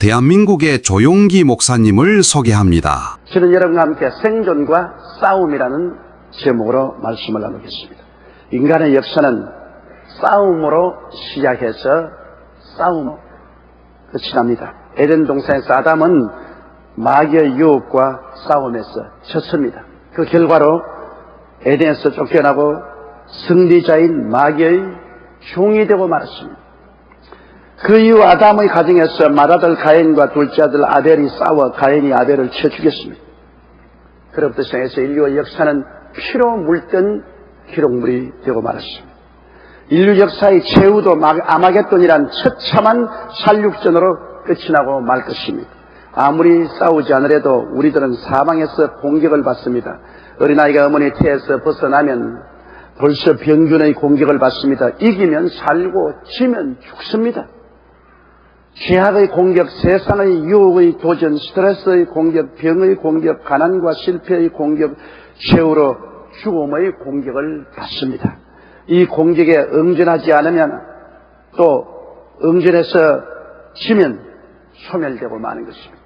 대한민국의 조용기 목사님을 소개합니다. 저는 여러분과 함께 생존과 싸움이라는 제목으로 말씀을 나누겠습니다. 인간의 역사는 싸움으로 시작해서 싸움 끝이 납니다. 에덴 동산에서 아담은 마귀의 유혹과 싸움에서 졌습니다. 그 결과로 에덴에서 쫓겨나고 승리자인 마귀의 종이 되고 말았습니다. 그 이후 아담의 가정에서 맏아들 가인과 둘째 아들 아벨이 싸워 가인이 아벨을 쳐 죽였습니다. 그로부터 시작해서 인류의 역사는 피로 물든 기록물이 되고 말았습니다. 인류 역사의 최후도 아마겟돈이란 처참한 살육전으로 끝이 나고 말 것입니다. 아무리 싸우지 않으려도 우리들은 사망에서 공격을 받습니다. 어린아이가 어머니 태에서 벗어나면 벌써 병균의 공격을 받습니다. 이기면 살고 지면 죽습니다. 죄악의 공격, 세상의 유혹의 도전, 스트레스의 공격, 병의 공격, 가난과 실패의 공격, 최후로 죽음의 공격을 받습니다. 이 공격에 응전하지 않으면 또 응전해서 지면 소멸되고 마는 것입니다.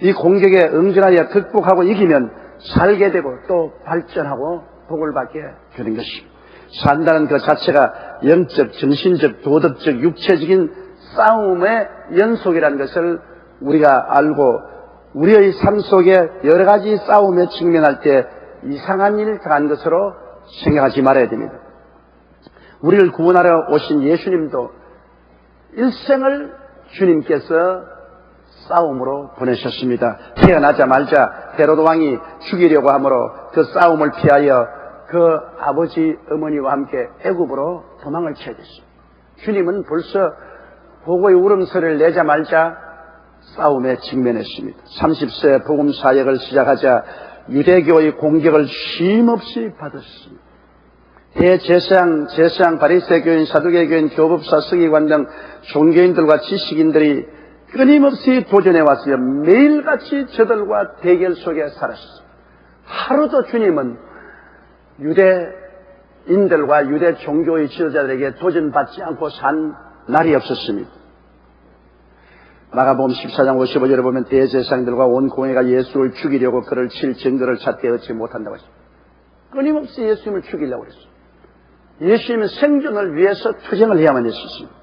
이 공격에 응전하여 극복하고 이기면 살게 되고 또 발전하고 복을 받게 되는 것입니다. 산다는 그 자체가 영적, 정신적, 도덕적, 육체적인 싸움의 연속이라는 것을 우리가 알고 우리의 삶 속에 여러 가지 싸움에 직면할 때 이상한 일을 당한 것으로 생각하지 말아야 됩니다. 우리를 구원하러 오신 예수님도 일생을 주님께서 싸움으로 보내셨습니다. 태어나자마자 헤로드 왕이 죽이려고 하므로 그 싸움을 피하여 그 아버지 어머니와 함께 애굽으로 도망을 쳐야 됐습니다. 주님은 벌써 보고의 울음소리를 내자마자 싸움에 직면했습니다. 30세 복음 사역을 시작하자 유대교의 공격을 쉼없이 받았습니다. 대제사장, 제사장, 바리새교인, 사두개교인, 교법사, 서기관 등 종교인들과 지식인들이 끊임없이 도전해 왔으며 매일같이 저들과 대결 속에 살았습니다. 하루도 주님은 유대인들과 유대 종교의 지도자들에게 도전받지 않고 산 날이 없었습니다. 마가복음 14장 55절에 보면 대제사장들과 온 공회가 예수를 죽이려고 그를 칠 증거를 찾게 얻지 못한다고 했습니다. 끊임없이 예수님을 죽이려고 했습니다. 예수님은 생존을 위해서 투쟁을 해야만 했었습니다.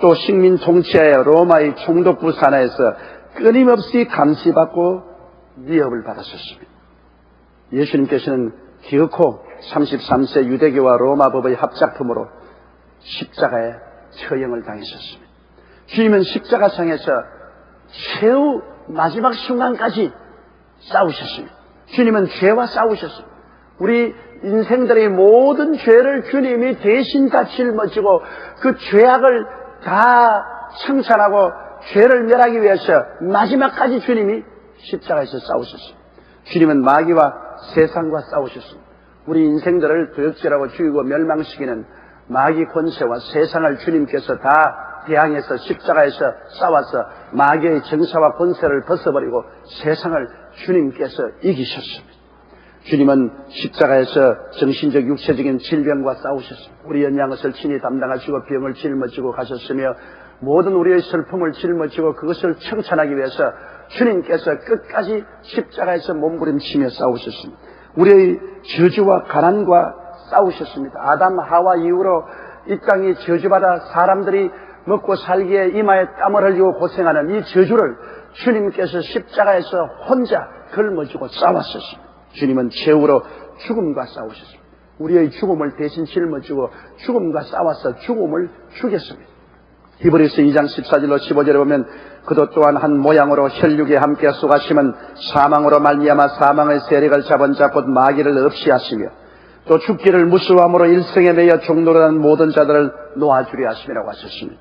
또 식민 통치하에 로마의 총독부 산하에서 끊임없이 감시받고 위협을 받았었습니다. 예수님께서는 기어코 33세 유대교와 로마 법의 합작품으로 십자가에 처형을 당했었습니다. 주님은 십자가상에서 최후 마지막 순간까지 싸우셨습니다. 주님은 죄와 싸우셨습니다. 우리 인생들의 모든 죄를 주님이 대신 다 짊어지고 그 죄악을 다 청산하고 죄를 멸하기 위해서 마지막까지 주님이 십자가에서 싸우셨습니다. 주님은 마귀와 세상과 싸우셨습니다. 우리 인생들을 도역질하고 죽이고 멸망시키는 마귀 권세와 세상을 주님께서 다 대항해서 십자가에서 싸워서 마귀의 정사와 권세를 벗어버리고 세상을 주님께서 이기셨습니다. 주님은 십자가에서 정신적 육체적인 질병과 싸우셨습니다. 우리 연양것을 친히 담당하시고 병을 짊어지고 가셨으며 모든 우리의 슬픔을 짊어지고 그것을 청산하기 위해서 주님께서 끝까지 십자가에서 몸부림치며 싸우셨습니다. 우리의 저주와 가난과 싸우셨습니다. 아담 하와 이후로 이 땅이 저주받아 사람들이 먹고 살기에 이마에 땀을 흘리고 고생하는 이 저주를 주님께서 십자가에서 혼자 걸머지고 싸웠었습니다. 주님은 최후로 죽음과 싸우셨습니다. 우리의 죽음을 대신 짊어지고 죽음과 싸워서 죽음을 죽였습니다. 히브리스 2장 14절로 15절에 보면 그도 또한 한 모양으로 혈육에 함께 쏘가심은 사망으로 말미암아 사망의 세력을 잡은 자 곧 마귀를 없이 하시며 또 죽기를 무수함으로 일생에 매여 종노릇한 모든 자들을 놓아주려 하심이라고 하셨습니다.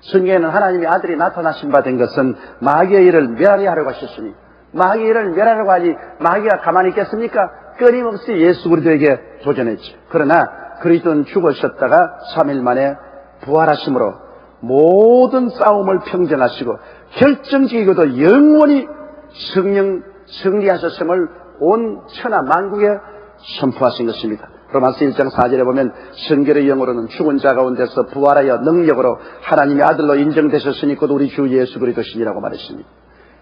성경에는 하나님의 아들이 나타나신 바 된 것은 마귀의 일을 멸하려 하려고 하셨으니 마귀의 일을 멸하려고 하니 마귀가 가만히 있겠습니까? 끊임없이 예수 그리스도에게 도전했죠. 그러나 그리스도는 죽으셨다가 3일 만에 부활하심으로 모든 싸움을 평정하시고 결정적이고도 영원히 성령 승리하셨음을 온 천하 만국에 선포하신 것입니다. 로마서 1장 4절에 보면 성결의 영으로는 죽은 자 가운데서 부활하여 능력으로 하나님의 아들로 인정되셨으니 곧 우리 주 예수 그리스도시니라고 말했습니다.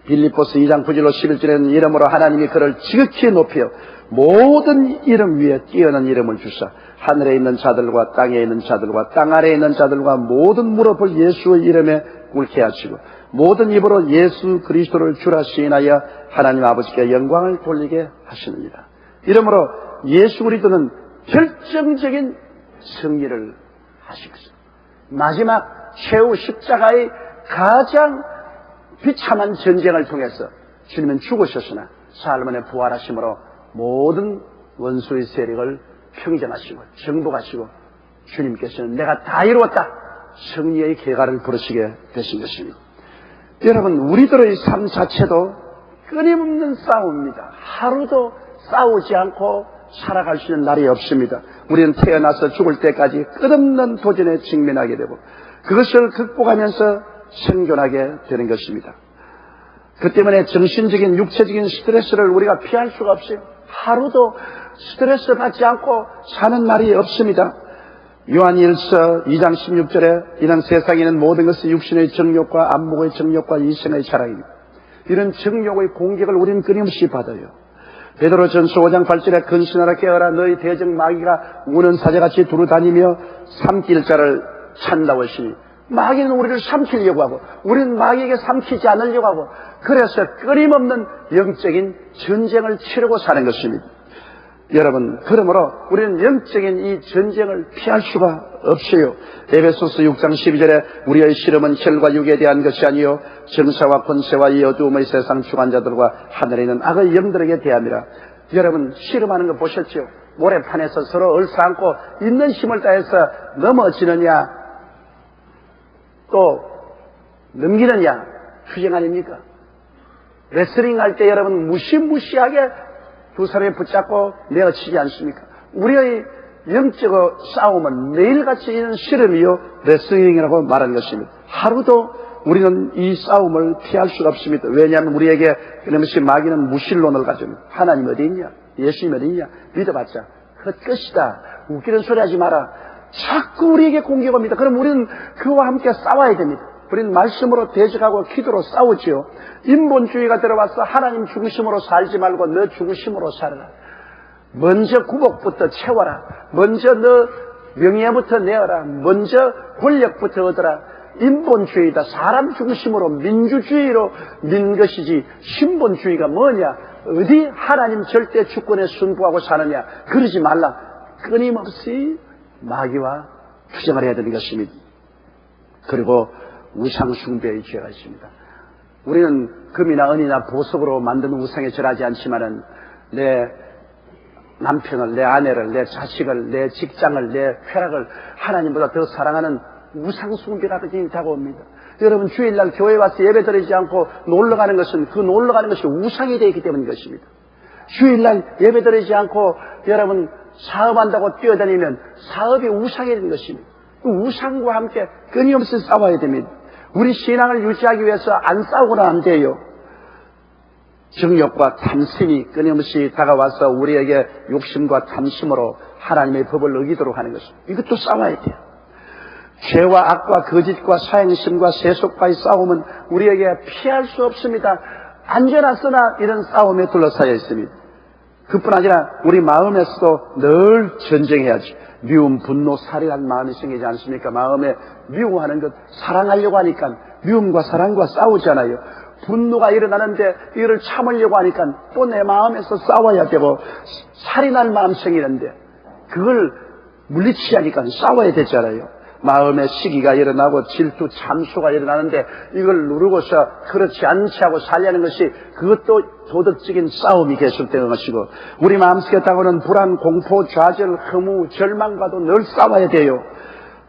빌립보스 2장 9절로 11절에는 이름으로 하나님이 그를 지극히 높여 모든 이름 위에 뛰어난 이름을 주사 하늘에 있는 자들과 땅에 있는 자들과 땅 아래에 있는 자들과 모든 무릎을 예수의 이름에 꿇게 하시고 모든 입으로 예수 그리스도를 주라 시인하여 하나님 아버지께 영광을 돌리게 하시느니라. 이러므로 예수 그리스도는 결정적인 승리를 하시겠습니다. 마지막 최후 십자가의 가장 비참한 전쟁을 통해서 주님은 죽으셨으나 만에 부활하심으로 모든 원수의 세력을 평정하시고 정복하시고 주님께서는 내가 다 이루었다 승리의 개가를 부르시게 되신 것입니다. 여러분 우리들의 삶 자체도 끊임없는 싸움입니다. 하루도 싸우지 않고 살아갈 수 있는 날이 없습니다. 우리는 태어나서 죽을 때까지 끝없는 도전에 직면하게 되고 그것을 극복하면서 생존하게 되는 것입니다. 그 때문에 정신적인 육체적인 스트레스를 우리가 피할 수가 없어요. 하루도 스트레스 받지 않고 사는 날이 없습니다. 요한 1서 2장 16절에 이런 세상에는 모든 것은 육신의 정욕과 안목의 정욕과 이생의 자랑입니다. 이런 정욕의 공격을 우리는 끊임없이 받아요. 베드로 전서 5장 8절에 근신하라 깨어라 너희 대적 마귀가 우는 사자같이 두루다니며 삼킬 자를 찬다고 하시니 마귀는 우리를 삼키려고 하고 우리는 마귀에게 삼키지 않으려고 하고 그래서 끊임없는 영적인 전쟁을 치르고 사는 것입니다. 여러분, 그러므로 우리는 영적인 이 전쟁을 피할 수가 없어요. 에베소스 6장 12절에 우리의 실험은 혈과 육에 대한 것이 아니요 정사와 권세와 이 어두움의 세상 주관자들과 하늘에 있는 악의 영들에게 대함이라. 여러분, 실험하는 거 보셨죠? 모래판에서 서로 얼싸안고 있는 힘을 다해서 넘어지느냐 또 넘기느냐 투쟁 아닙니까? 레슬링 할 때 여러분 무시무시하게 두 사람이 붙잡고 내어치지 않습니까? 우리의 영적 싸움은 매일같이 있는 실험이요 레슬링이라고 말하는 것입니다. 하루도 우리는 이 싸움을 피할 수가 없습니다. 왜냐하면 우리에게 그러면서 마귀는 무신론을 가지고 하나님 어디 있냐? 예수님 어디 있냐? 믿어봤자 헛것이다. 웃기는 소리 하지 마라. 자꾸 우리에게 공격합니다. 그럼 우리는 그와 함께 싸워야 됩니다. 우리는 말씀으로 대적하고 기도로 싸우지요. 인본주의가 들어와서 하나님 죽으심으로 살지 말고 너 죽으심으로 살아라. 먼저 구복부터 채워라. 먼저 너 명예부터 내어라. 먼저 권력부터 얻어라. 인본주의다. 사람 죽으심으로 민주주의로 민 것이지 신본주의가 뭐냐? 어디 하나님 절대 주권에 순부하고 사느냐? 그러지 말라. 끊임없이 마귀와 투쟁을 해야 되는 것입니다. 그리고 우상 숭배의 죄가 있습니다. 우리는 금이나 은이나 보석으로 만든 우상에 절하지 않지만은 내 남편을, 내 아내를, 내 자식을, 내 직장을, 내 쾌락을 하나님보다 더 사랑하는 우상 숭배가 그지 다가옵니다. 여러분 주일날 교회 와서 예배 드리지 않고 놀러 가는 것은 그 놀러 가는 것이 우상이 되어 있기 때문인 것입니다. 주일날 예배 드리지 않고 여러분 사업한다고 뛰어다니면 사업이 우상이 되는 것입니다. 그 우상과 함께 끊임없이 싸워야 됩니다. 우리 신앙을 유지하기 위해서 안 싸우고는 안 돼요. 정욕과 탐심이 끊임없이 다가와서 우리에게 욕심과 탐심으로 하나님의 법을 어기도록 하는 것입니다. 이것도 싸워야 돼요. 죄와 악과 거짓과 사행심과 세속과의 싸움은 우리에게 피할 수 없습니다. 안전하으나 이런 싸움에 둘러싸여 있습니다. 그뿐 아니라 우리 마음에서도 늘 전쟁해야지. 미움, 분노, 살인한 마음이 생기지 않습니까? 마음에 미워하는 것, 사랑하려고 하니까 미움과 사랑과 싸우잖아요. 분노가 일어나는데 이거를 참으려고 하니까 또 내 마음에서 싸워야 되고 살인한 마음 생기는데 그걸 물리치지 하니까 싸워야 되잖아요. 마음의 시기가 일어나고 질투, 참수가 일어나는데 이걸 누르고서 그렇지 않지 하고 살려는 것이 그것도 도덕적인 싸움이 계속되는 것이고 우리 마음속에 다가오는 불안, 공포, 좌절, 허무, 절망과도 늘 싸워야 돼요.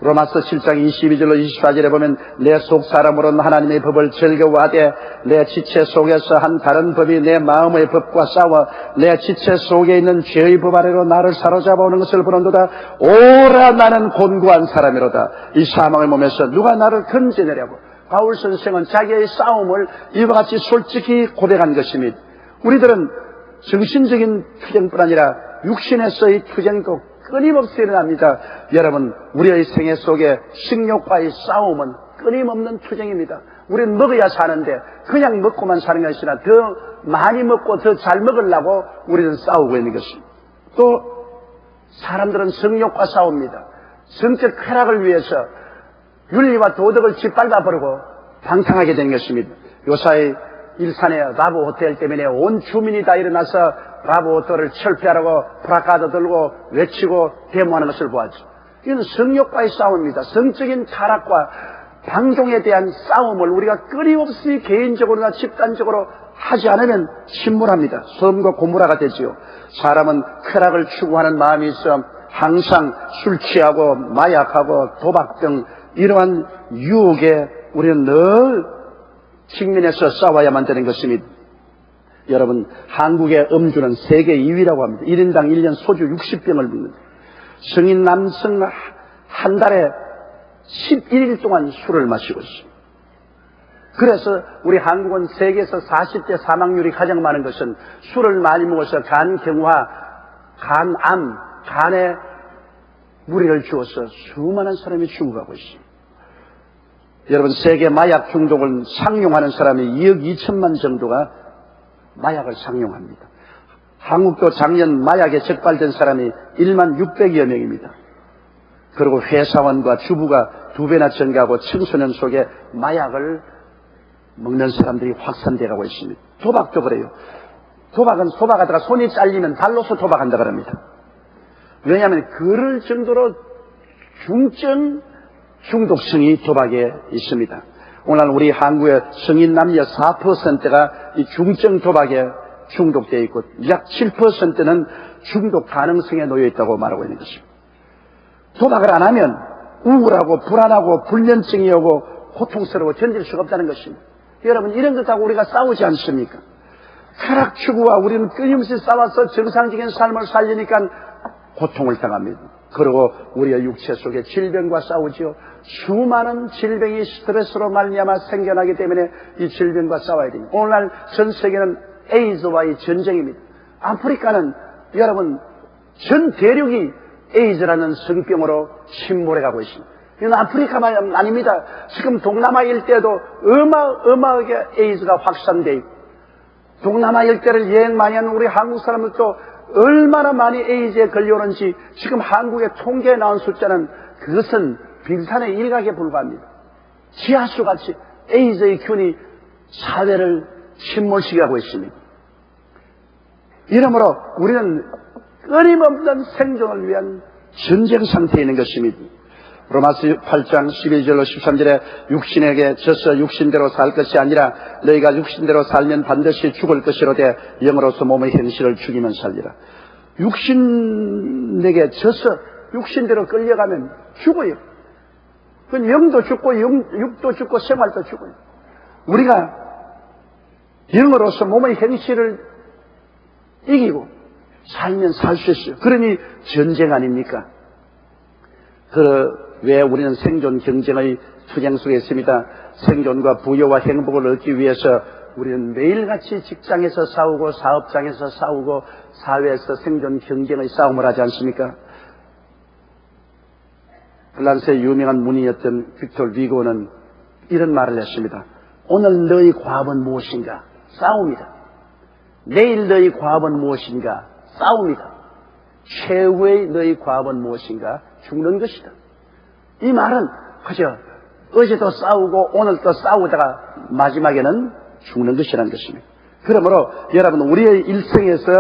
로마서 7장 22절로 24절에 보면 내 속 사람으로는 하나님의 법을 즐거워하되 내 지체 속에서 한 다른 법이 내 마음의 법과 싸워 내 지체 속에 있는 죄의 법 아래로 나를 사로잡아 오는 것을 보는도다. 오라 나는 곤고한 사람이로다. 이 사망의 몸에서 누가 나를 건져내려고 바울 선생은 자기의 싸움을 이와 같이 솔직히 고백한 것입니다 우리들은 정신적인 투쟁뿐 아니라 육신에서의 투쟁도 끊임없이 일어납니다. 여러분, 우리의 생애 속에 식욕과의 싸움은 끊임없는 투쟁입니다. 우리는 먹어야 사는데 그냥 먹고만 사는 것이 아니라 더 많이 먹고 더 잘 먹으려고 우리는 싸우고 있는 것입니다. 또 사람들은 성욕과 싸웁니다. 성적 쾌락을 위해서 윤리와 도덕을 짓밟아 버리고 방탕하게 된 것입니다. 요사이 일산의 라보 호텔 때문에 온 주민이 다 일어나서 라보 호텔을 철폐하라고 프라카드 들고 외치고 데모하는 것을 보았죠. 이건 성욕과의 싸움입니다. 성적인 타락과 방종에 대한 싸움을 우리가 끊임없이 개인적으로나 집단적으로 하지 않으면 침몰합니다. 소돔과 고무라가 되지요. 사람은 쾌락을 추구하는 마음이 있어 항상 술 취하고 마약하고 도박 등 이러한 유혹에 우리는 늘 직면해서 싸워야만 되는 것입니다. 여러분, 한국의 음주는 세계 2위라고 합니다. 1인당 1년 소주 60병을 붓는다. 성인 남성 한 달에 11일 동안 술을 마시고 있습니다. 그래서 우리 한국은 세계에서 40대 사망률이 가장 많은 것은 술을 많이 먹어서 간 경화, 간암, 간에 무리를 주어서 수많은 사람이 죽어가고 있습니다. 여러분, 세계 마약 중독을 상용하는 사람이 2억 2천만 정도가 마약을 상용합니다. 한국도 작년 마약에 적발된 사람이 1만 600여 명입니다. 그리고 회사원과 주부가 두 배나 증가하고 청소년 속에 마약을 먹는 사람들이 확산돼 가고 있습니다. 도박도 그래요. 도박은 도박하다가 손이 잘리면 발로서 도박한다 그럽니다. 왜냐하면 그럴 정도로 중증 중독성이 도박에 있습니다. 오늘 우리 한국의 성인 남녀 4%가 이 중증 도박에 중독되어 있고 약 7%는 중독 가능성에 놓여 있다고 말하고 있는 것입니다. 도박을 안 하면 우울하고 불안하고 불면증이 오고 고통스러워 견딜 수가 없다는 것입니다. 여러분 이런 것하고 우리가 싸우지 않습니까? 쾌락 추구와 우리는 끊임없이 싸워서 정상적인 삶을 살리니까 고통을 당합니다. 그리고 우리의 육체 속에 질병과 싸우지요. 수많은 질병이 스트레스로 말미암아 생겨나기 때문에 이 질병과 싸워야 됩니다. 오늘날 전 세계는 에이즈와의 전쟁입니다. 아프리카는 여러분 전 대륙이 에이즈라는 성병으로 침몰해 가고 있습니다. 이건 아프리카만 아닙니다. 지금 동남아 일대도 어마어마하게 에이즈가 확산돼 있고 동남아 일대를 여행 많이 하는 우리 한국 사람들도 얼마나 많이 에이즈에 걸려오는지 지금 한국의 통계에 나온 숫자는 그것은 빙산의 일각에 불과합니다. 지하수 같이 에이즈의 균이 사회를 침몰시키고 있습니다. 이러므로 우리는 끊임없는 생존을 위한 전쟁 상태에 있는 것입니다. 로마스 8장 11절로 13절에 육신에게 져서 육신대로 살 것이 아니라 너희가 육신대로 살면 반드시 죽을 것이로 되 영으로서 몸의 행실을 죽이면 살리라. 육신에게 져서 육신대로 끌려가면 죽어요. 그건 영도 죽고 영, 육도 죽고 생활도 죽어요. 우리가 영으로서 몸의 행실을 이기고 살면 살 수 있어요. 그러니 전쟁 아닙니까? 그, 왜 우리는 생존 경쟁의 투쟁 속에 있습니다. 생존과 부여와 행복을 얻기 위해서 우리는 매일같이 직장에서 싸우고 사업장에서 싸우고 사회에서 생존 경쟁의 싸움을 하지 않습니까? 프랑스의 유명한 문인이었던 빅토 위고는 이런 말을 했습니다. 오늘 너희 과업은 무엇인가? 싸움이다. 내일 너희 과업은 무엇인가? 싸움이다. 최후의 너희 과업은 무엇인가? 죽는 것이다. 이 말은 그저 어제도 싸우고 오늘도 싸우다가 마지막에는 죽는 것이라는 것입니다. 그러므로 여러분 우리의 일생에서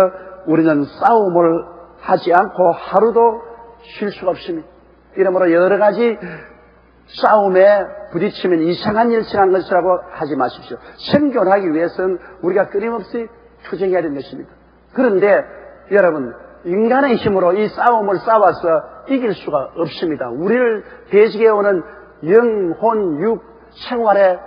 우리는 싸움을 하지 않고 하루도 쉴 수가 없습니다. 이러므로 여러 가지 싸움에 부딪히면 이상한 일 생한 것이라고 하지 마십시오. 생존하기 위해서는 우리가 끊임없이 투쟁해야 되는 것입니다. 그런데 여러분 인간의 힘으로 이 싸움을 싸워서 이길 수가 없습니다. 우리를 대식해 오는 영혼, 육, 생활의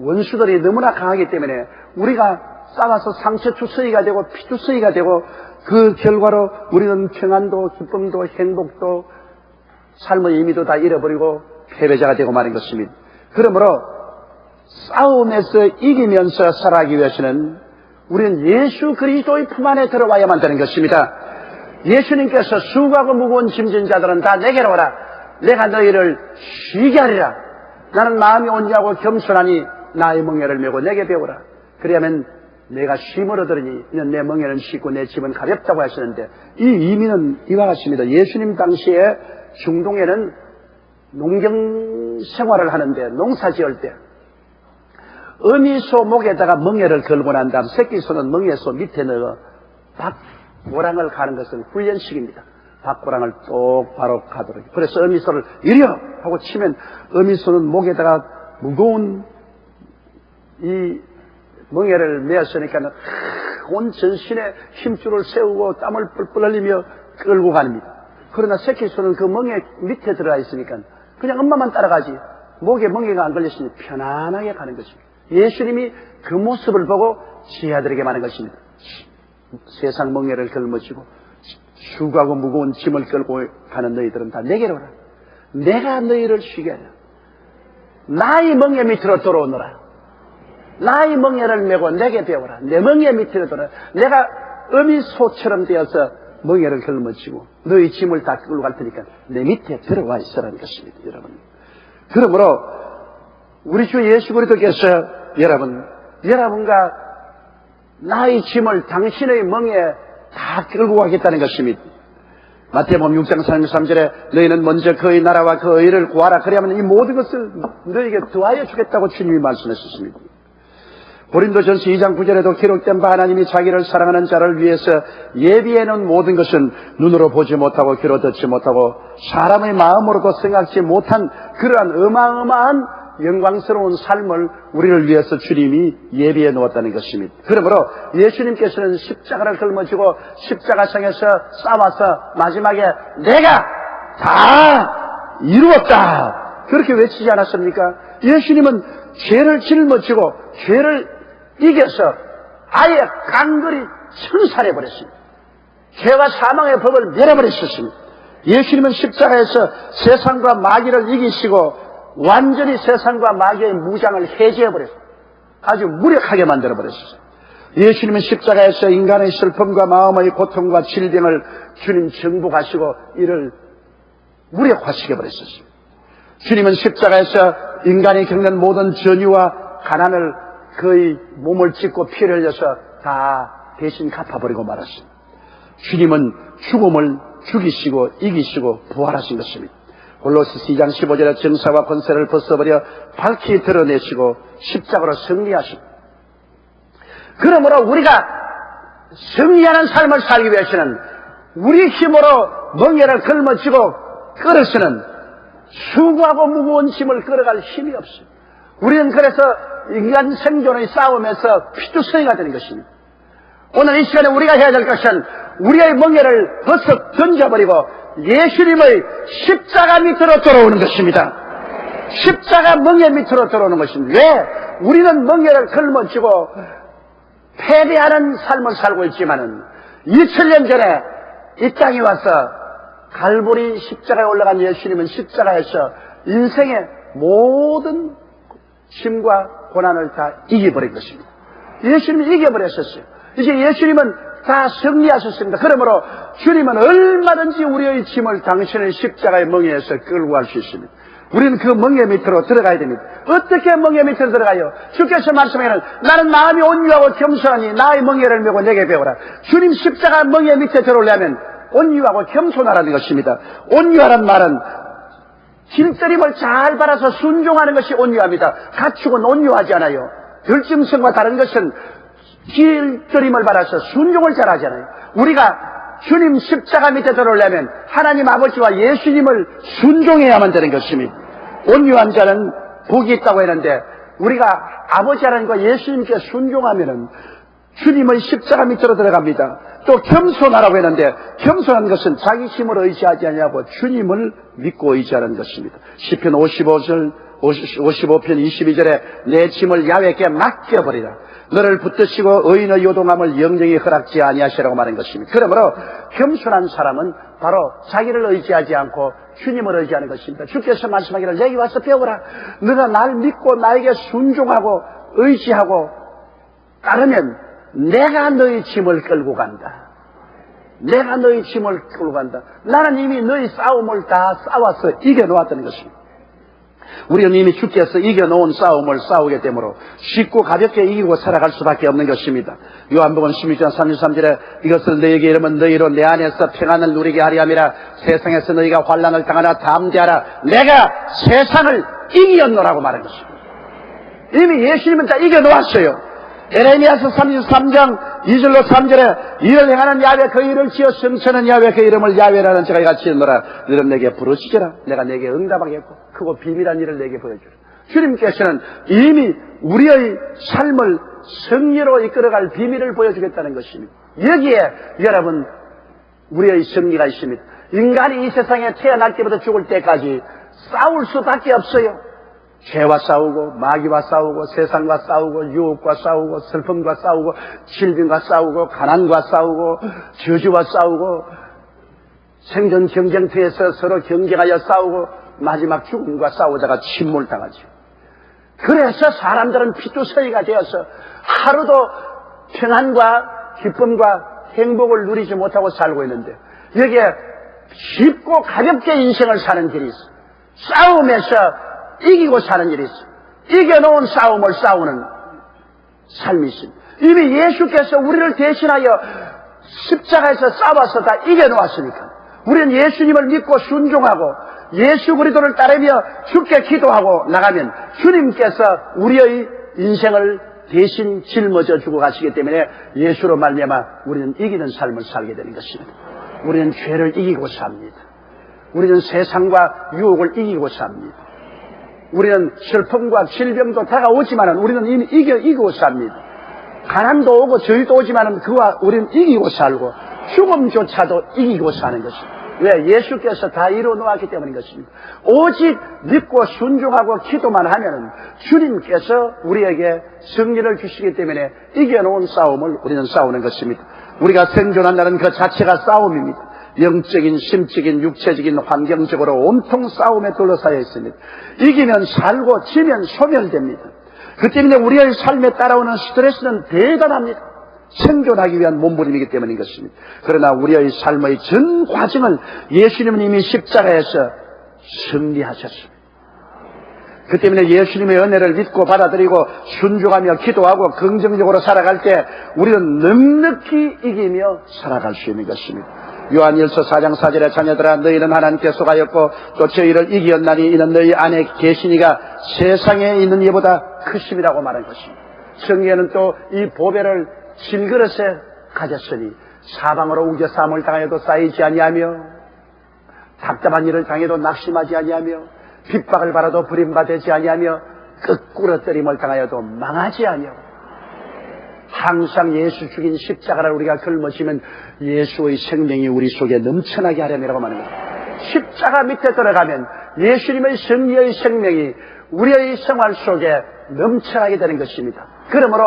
원수들이 너무나 강하기 때문에 우리가 싸워서 상처 투성이가 되고 피투성이가 되고 그 결과로 우리는 평안도 기쁨도 행복도 삶의 의미도 다 잃어버리고 패배자가 되고 마는 것입니다. 그러므로 싸움에서 이기면서 살아가기 위해서는 우리는 예수 그리스도의 품 안에 들어와야만 되는 것입니다. 예수님께서 수고하고 무거운 짐진 자들은 다 내게로 오라. 내가 너희를 쉬게 하리라. 나는 마음이 온유하고 겸손하니 나의 멍에를 메고 내게 배우라. 그리하면 내가 얻으리니 이는 내 멍에는 쉽고 내 짐은 가볍다고 하시는데 이 의미는 이와 같습니다. 예수님 당시에 중동에는 농경 생활을 하는데 농사 지을 때 어미소 목에다가 멍에를 걸고 난 다음 새끼소는 멍에소 밑에 넣어 박고랑을 가는 것은 훈련식입니다. 박고랑을 똑바로 가도록. 그래서 어미소를 이려 하고 치면 어미소는 목에다가 무거운 이 멍에를 메었으니까 온 전신에 힘줄을 세우고 땀을 뿔뿔 흘리며 끌고 갑니다. 그러나 새끼소는 그 멍에 밑에 들어가 있으니까 그냥 엄마만 따라가지 목에 멍에가 안 걸렸으니 편안하게 가는 것입니다. 예수님이 그 모습을 보고 지하들에게 말한 것입니다. 세상 멍에를 걸머쥐고 수고하고 무거운 짐을 끌고 가는 너희들은 다 내게로 오라. 내가 너희를 쉬게 하라. 나의 멍에 밑으로 들어오너라. 나의 멍에를 메고 내게 배워라. 내 멍에 밑으로 들어라. 내가 어미 소처럼 되어서 멍에를 걸머쥐고 너희 짐을 다 끌고 갈 테니까 내 밑에 들어와 있으라는 것입니다. 여러분. 그러므로 우리 주 예수 그리스도께서 여러분, 여러분과 나의 짐을 당신의 멍에 다 끌고 가겠다는 것입니다. 마태복음 6장 33절에 너희는 먼저 그의 나라와 그 의 를 구하라 그리하면 이 모든 것을 너희에게 더하여 주겠다고 주님이 말씀하셨습니다. 고린도전서 2장 9절에도 기록된 바 하나님이 자기를 사랑하는 자를 위해서 예비해 놓은 모든 것은 눈으로 보지 못하고 귀로 듣지 못하고 사람의 마음으로도 생각지 못한 그러한 어마어마한 영광스러운 삶을 우리를 위해서 주님이 예비해 놓았다는 것입니다. 그러므로 예수님께서는 십자가를 걸머지고 십자가상에서 싸워서 마지막에 내가 다 이루었다. 그렇게 외치지 않았습니까? 예수님은 죄를 짊어지고 죄를 이겨서 아예 강거리 청산해 버렸습니다. 죄와 사망의 법을 내려버리셨습니다. 예수님은 십자가에서 세상과 마귀를 이기시고 완전히 세상과 마귀의 무장을 해제해버렸어요. 아주 무력하게 만들어버렸어요. 예수님은 십자가에서 인간의 슬픔과 마음의 고통과 질병을 주님 정복하시고 이를 무력화시켜버렸었어요. 주님은 십자가에서 인간이 겪는 모든 전유와 가난을 그의 몸을 찢고 피를 흘려서 다 대신 갚아버리고 말았습니다. 주님은 죽음을 죽이시고 이기시고 부활하신 것입니다. 골로스 2장 15절에 정사와 권세를 벗어버려 밝히 드러내시고 십자가로 승리하십니다. 그러므로 우리가 승리하는 삶을 살기 위해서는 우리 힘으로 멍에를 걸머쥐고 끌어서는 수고하고 무거운 짐을 끌어갈 힘이 없어요. 우리는 그래서 인간 생존의 싸움에서 피투성이가 되는 것입니다. 오늘 이 시간에 우리가 해야 될 것은 우리의 멍에를 벗어 던져버리고 예수님의 십자가 밑으로 들어오는 것입니다. 십자가 멍에 밑으로 들어오는 것입니다. 왜? 우리는 멍에를 걸머쥐고 패배하는 삶을 살고 있지만은 2000년 전에 이 땅에 와서 갈보리 십자가에 올라간 예수님은 십자가에서 인생의 모든 짐과 고난을 다 이겨버린 것입니다. 예수님이 이겨버렸었어요. 이제 예수님은 다 승리하셨습니다. 그러므로 주님은 얼마든지 우리의 짐을 당신의 십자가의 멍에에서 끌고 갈 수 있습니다. 우리는 그 멍에 밑으로 들어가야 됩니다. 어떻게 멍에 밑으로 들어가요? 주께서 말씀하기를 나는 마음이 온유하고 겸손하니 나의 멍에를 메고 내게 배우라. 주님 십자가 멍에 밑에 들어오려면 온유하고 겸손하라는 것입니다. 온유하란 말은 길들임을 잘 받아서 순종하는 것이 온유합니다. 가축은 온유하지 않아요. 들짐승과 다른 것은 길들임을 받아서 순종을 잘 하잖아요. 우리가 주님 십자가 밑에 들어오려면 하나님 아버지와 예수님을 순종해야만 되는 것입니다. 온유한 자는 복이 있다고 했는데 우리가 아버지 하나님과 예수님께 순종하면은 주님의 십자가 밑으로 들어갑니다. 또 겸손하라고 했는데 겸손한 것은 자기 힘을 의지하지 아니하고 주님을 믿고 의지하는 것입니다. 시편 55절 55편 22절에 내 짐을 야외께 맡겨버리라. 너를 붙드시고 의인의 요동함을 영영히 허락지 아니하시라고 말한 것입니다. 그러므로 겸손한 사람은 바로 자기를 의지하지 않고 주님을 의지하는 것입니다. 주께서 말씀하기를 내게 와서 배우라. 너가 날 믿고 나에게 순종하고 의지하고 따르면 내가 너희 짐을 끌고 간다. 내가 너희 짐을 끌고 간다. 나는 이미 너희 싸움을 다 싸워서 이겨놓았다는 것입니다. 우리는 이미 주께서 이겨놓은 싸움을 싸우게 되므로 쉽고 가볍게 이기고 살아갈 수밖에 없는 것입니다. 요한복음 16장 33절에 이것을 너에게 이르면 너희로 내 안에서 평안을 누리게 하리 함이라 세상에서 너희가 환란을 당하나 담대하라 내가 세상을 이기었노라고 말한 것입니다. 이미 예수님은 다 이겨놓았어요. 에레미야서 33장 2절로 3절에 이를 행하는 야외 그 일을 지어 성천한 야외 그 이름을 야외라는 제가 이같이 지었노라. 너는 내게 부르시게라. 내가 내게 응답하겠고 크고 비밀한 일을 내게 보여주라. 주님께서는 이미 우리의 삶을 승리로 이끌어갈 비밀을 보여주겠다는 것입니다. 여기에 여러분 우리의 승리가 있습니다. 인간이 이 세상에 태어날 때부터 죽을 때까지 싸울 수밖에 없어요 죄와 싸우고 마귀와 싸우고 세상과 싸우고 유혹과 싸우고 슬픔과 싸우고 질병과 싸우고 가난과 싸우고 저주와 싸우고 생존 경쟁터에서 서로 경쟁하여 싸우고 마지막 죽음과 싸우다가 침몰당하죠. 그래서 사람들은 피투성이가 되어서 하루도 평안과 기쁨과 행복을 누리지 못하고 살고 있는데 여기에 쉽고 가볍게 인생을 사는 길이 있어. 싸움에서 이기고 사는 일이 있어. 이겨놓은 싸움을 싸우는 삶이 있습니다. 이미 예수께서 우리를 대신하여 십자가에서 싸워서 다 이겨놓았으니까. 우리는 예수님을 믿고 순종하고 예수 그리스도를 따르며 주께 기도하고 나가면 주님께서 우리의 인생을 대신 짊어져 주고 가시기 때문에 예수로 말미암아 우리는 이기는 삶을 살게 되는 것입니다. 우리는 죄를 이기고 삽니다. 우리는 세상과 유혹을 이기고 삽니다. 우리는 슬픔과 질병도 다가오지만 우리는 이미 이겨 이기고 삽니다. 가난도 오고 저희도 오지만 그와 우리는 이기고 살고 죽음조차도 이기고 사는 것입니다. 왜? 예수께서 다 이루어 놓았기 때문인 것입니다. 오직 믿고 순종하고 기도만 하면 주님께서 우리에게 승리를 주시기 때문에 이겨놓은 싸움을 우리는 싸우는 것입니다. 우리가 생존한다는 그 자체가 싸움입니다. 영적인, 심적인, 육체적인, 환경적으로 온통 싸움에 둘러싸여 있습니다. 이기면 살고 지면 소멸됩니다. 그 때문에 우리의 삶에 따라오는 스트레스는 대단합니다. 생존하기 위한 몸부림이기 때문인 것입니다. 그러나 우리의 삶의 전 과정을 예수님은 이미 십자가에서 승리하셨습니다. 그 때문에 예수님의 은혜를 믿고 받아들이고 순종하며 기도하고 긍정적으로 살아갈 때 우리는 넉넉히 이기며 살아갈 수 있는 것입니다. 요한일서 4장 4절에 자녀들아 너희는 하나님께 속하였고 또 저희를 이기었나니 이는 너희 안에 계시니가 세상에 있는 이보다 크심이라고 말한 것입니다. 성경에는 또 이 보배를 질그릇에 가졌으니 사방으로 우겨 싸움을 당하여도 쌓이지 아니하며 답답한 일을 당해도 낙심하지 아니하며 핍박을 받아도 불임받지 아니하며 거꾸로 때림을 당하여도 망하지 아니하고 항상 예수 죽인 십자가를 우리가 걸머지면 예수의 생명이 우리 속에 넘쳐나게 말하는 거예요. 십자가 밑에 들어가면 예수님의 승리의 생명이 우리의 생활 속에 넘쳐나게 되는 것입니다. 그러므로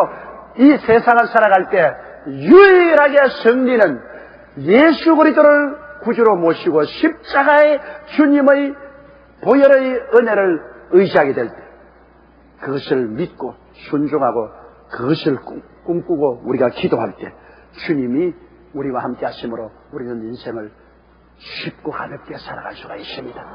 이 세상을 살아갈 때 유일하게 승리는 예수 그리스도를 구주로 모시고 십자가의 주님의 보혈의 은혜를 의지하게 될 때 그것을 믿고 순종하고 그것을 꿈 꾸고 우리가 기도할 때 주님이 우리와 함께 하심으로 우리는 인생을 쉽고 가볍게 살아갈 수가 있습니다.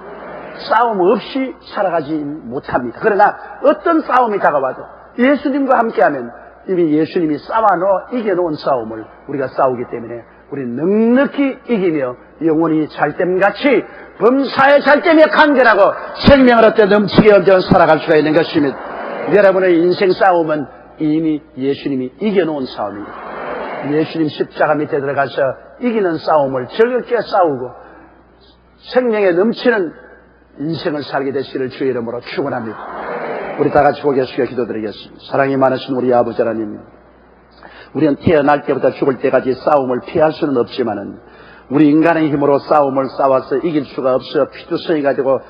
싸움 없이 살아가지 못합니다. 그러나 어떤 싸움이 다가와도 예수님과 함께하면 이미 예수님이 싸워놓아 이겨놓은 싸움을 우리가 싸우기 때문에 우리는 넉넉히 이기며 영원히 잘됨같이 범사에 잘됨에 간결하고 생명을 얻되 넘치게 얻어 살아갈 수가 있는 것입니다. 여러분의 인생 싸움은 이미 예수님이 이겨놓은 싸움입니다. 예수님 십자가 밑에 들어가서 이기는 싸움을 즐겁게 싸우고 생명에 넘치는 인생을 살게 되시기를 주의 이름으로 축원합니다. 우리 다 같이 숙여 기도드리겠습니다. 사랑이 많으신 우리 아버지 하나님, 우리는 태어날 때부터 죽을 때까지 싸움을 피할 수는 없지만은 우리 인간의 힘으로 싸움을 싸워서 이길 수가 없어 피투성이가 되고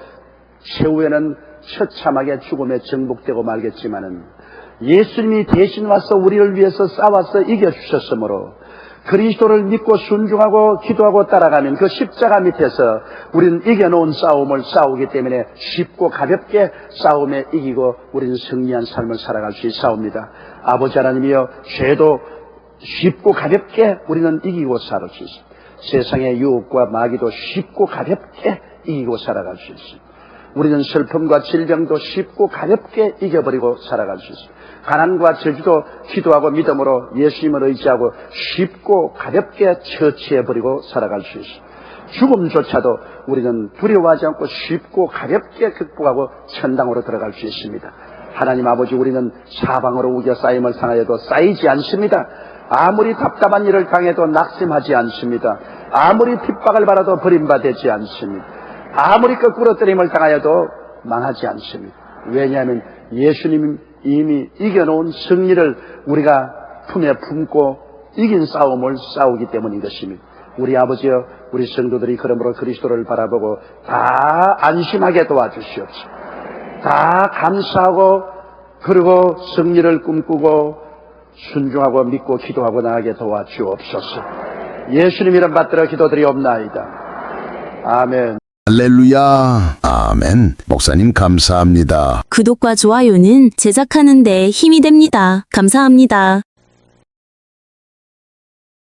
최후에는 처참하게 죽음에 정복되고 말겠지만은 예수님이 대신 와서 우리를 위해서 싸워서 이겨주셨으므로 그리스도를 믿고 순종하고 기도하고 따라가면 그 십자가 밑에서 우리는 이겨놓은 싸움을 싸우기 때문에 쉽고 가볍게 싸움에 이기고 우리는 승리한 삶을 살아갈 수 있사옵니다. 아버지 하나님이여 죄도 쉽고 가볍게 우리는 이기고 살을 수 있습니다. 세상의 유혹과 마귀도 쉽고 가볍게 이기고 살아갈 수 있습니다. 우리는 슬픔과 질병도 쉽고 가볍게 이겨버리고 살아갈 수 있습니다. 가난과 저주도 기도하고 믿음으로 예수님을 의지하고 쉽고 가볍게 처치해버리고 살아갈 수 있습니다. 죽음조차도 우리는 두려워하지 않고 쉽고 가볍게 극복하고 천당으로 들어갈 수 있습니다. 하나님 아버지 우리는 사방으로 우겨 쌓임을 당하여도 쌓이지 않습니다. 아무리 답답한 일을 당해도 낙심하지 않습니다. 아무리 핍박을 받아도 버림받지 않습니다. 아무리 거꾸로 때림을 당하여도 망하지 않습니다. 왜냐하면 예수님 이미 이겨놓은 승리를 우리가 품에 품고 이긴 싸움을 싸우기 때문인 것입니다. 우리 아버지여 우리 성도들이 그러므로 그리스도를 바라보고 다 안심하게 도와주시옵소서. 다 감사하고 그리고 승리를 꿈꾸고 순종하고 믿고 기도하고 나가게 도와주옵소서. 예수님 이름 받들어 기도드리옵나이다. 아멘. 할렐루야. 아멘. 목사님 감사합니다. 구독과 좋아요는 제작하는 데 힘이 됩니다. 감사합니다.